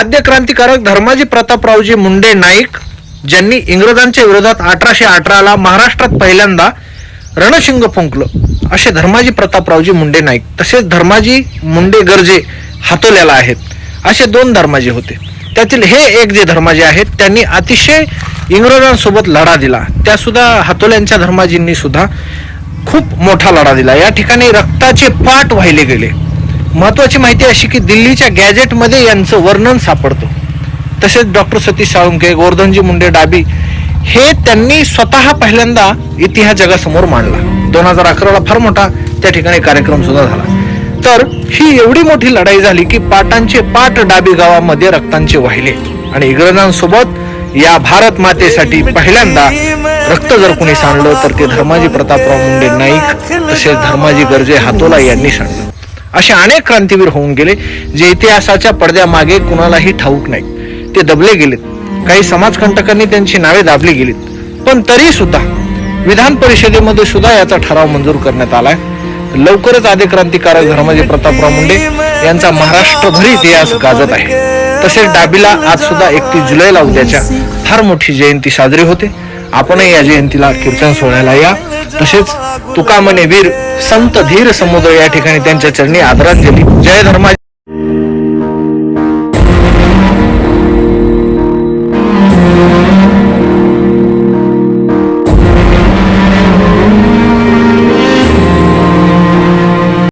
आद्य क्रांतिकारक धर्माजी प्रतापरावजी मुंडे नाईक ज्यांनी इंग्रजांच्या विरोधात अठराशे अठराला महाराष्ट्रात पहिल्यांदा रणशिंग फुंकलं असे धर्माजी प्रतापरावजी मुंडे नाईक तसेच धर्माजी मुंडे गरजे हातोल्याला आहेत असे दोन धर्माजी होते. त्यातील हे एक जे धर्माजी आहेत त्यांनी अतिशय इंग्रजांसोबत लढा दिला. त्यासुद्धा हातोल्यांच्या धर्माजींनी सुद्धा खूप मोठा लढा दिला. या ठिकाणी रक्ताचे पाठ वाहिले गेले. महत्वाची माहिती अशी की दिल्लीच्या गॅजेटमध्ये यांचं वर्णन सापडतं. तसेच डॉक्टर सतीश साळुंके गोवर्धनजी मुंडे डाबी हे त्यांनी स्वतः पहिल्यांदा इतिहास जगासमोर मांडला. दोन हजार अकराला फार मोठा त्या ठिकाणी कार्यक्रम सुद्धा झाला. तर ही एवढी मोठी लढाई झाली की पाटांचे पाट डाबी गावामध्ये रक्तांचे वाहिले. आणि इंग्रजांसोबत या भारत मातेसाठी पहिल्यांदा रक्त जर कोणी सांडलं तर ते धर्माजी प्रतापराव मुंडे नाईक तसेच धर्माजी गर्जे हातोला यांनी सांडलं. असे अनेक क्रांतीवीर होऊन गेले जे इतिहासाच्या पडद्यामागे कुणालाही ठाऊक नाही. ते दबले गेलेत. काही समाजकंटकांनी त्यांची नावे दाबली गेलीत. पण तरी सुद्धा विधान परिषदेमध्ये सुद्धा याचा ठराव मंजूर करण्यात आलाय. लवकरच आदे क्रांतिकारक धर्माजी प्रतापराव मुंडे यांचा महाराष्ट्रभर इतिहास गाजत आहे. तसेच डाबीला आज सुद्धा एकतीस जुलैला उद्याच्या फार मोठी जयंती साजरी होते. आपणही या जयंतीला कीर्तन सोहळ्याला या. तसेच तुकामने वीर संत धीर समुद्र या ठिकाणी त्यांच्या चरणी आदरांजली. जय धर्मा